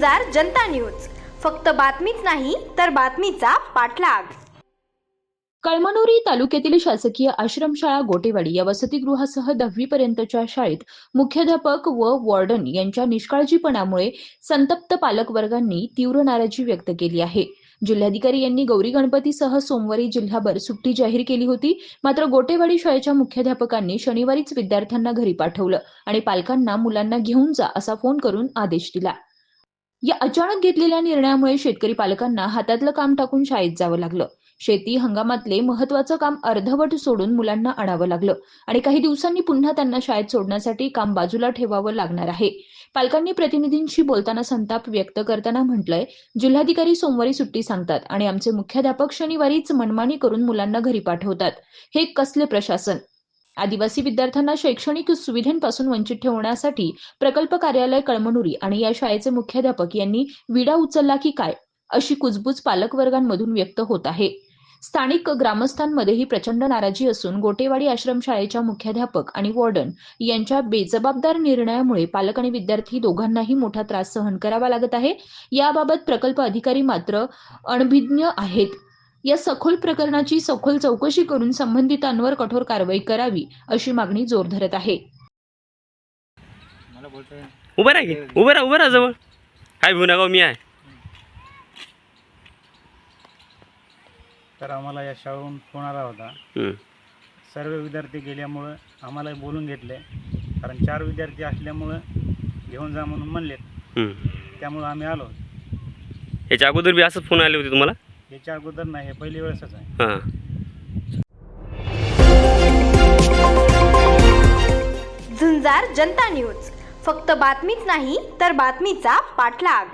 झुंजार Janata news. फक्त बातमीच नाही तर बातमीचा पाठलाग. कळमनुरी तालुक्यातील शासकीय आश्रमशाळा गोटेवाडी या वसतिगृहासह दहावी पर्यंतच्या शाळेत मुख्याध्यापक व वॉर्डन यांच्या निष्काळजीपणामुळे संतप्त पालकवर्गांनी तीव्र नाराजी व्यक्त केली आहे. जिल्हाधिकारी यांनी गौरी गणपतीसह सोमवारी जिल्हाभर सुट्टी जाहीर केली होती. मात्र गोटेवाडी शाळेच्या मुख्याध्यापकांनी शनिवारीच विद्यार्थ्यांना घरी पाठवलं आणि पालकांना मुलांना घेऊन जा असा फोन करून आदेश दिला. या अचानक घेतलेल्या निर्णयामुळे शेतकरी पालकांना हातातलं काम टाकून शाळेत जावं लागलं. शेती हंगामातले महत्वाचं काम अर्धवट सोडून मुलांना आणावं लागलं आणि काही दिवसांनी पुन्हा त्यांना शाळेत सोडण्यासाठी काम बाजूला ठेवावं लागणार आहे. पालकांनी प्रतिनिधींशी बोलताना संताप व्यक्त करताना म्हटलंय जिल्हाधिकारी सोमवारी सुट्टी सांगतात आणि आमचे मुख्याध्यापक शनिवारीच मनमानी करून मुलांना घरी पाठवतात. हे कसले प्रशासन? आदिवासी विद्यार्थ्यांना शैक्षणिक सुविधांपासून वंचित ठेवण्यासाठी प्रकल्प कार्यालय कळमनुरी आणि या शाळेचे मुख्याध्यापक यांनी विडा उचलला की काय अशी कुजबूज पालकवर्गांमधून व्यक्त होत आहे. स्थानिक ग्रामस्थांमध्येही प्रचंड नाराजी असून गोटेवाडी आश्रमशाळेच्या मुख्याध्यापक आणि वॉर्डन यांच्या बेजबाबदार निर्णयामुळे पालक आणि विद्यार्थी दोघांनाही मोठा त्रास सहन करावा लागत आहे. याबाबत प्रकल्प अधिकारी मात्र अणभिज्ञ आहेत. या सखोल प्रकरणाची सखोल चौकशी करून संबंधितांवर कठोर कारवाई करावी अशी मागणी जोर धरत आहे. मला बोलतोय. उभं राहा की. उभं राहा उभं राहा जवळ. काय भिऊ नका हो, मी आहे. तर आम्हाला या शाळेहून फोन आला होता. हं. सर्व विद्यार्थी गेल्यामुळं आम्हाला बोलून घेतले. कारण चार विद्यार्थी असल्यामुळं घेऊन जा म्हणून म्हणलेत. हं. त्यामुळं आम्ही आलो. याच्या अगोदर बी असं फोन आले होते तुम्हाला? याच्या अगोदर नाही हे पहिली वेळेसच आहे. हां. झुंजार जनता न्यूज. फक्त बातमीच नाही तर बातमीचा पाठलाग.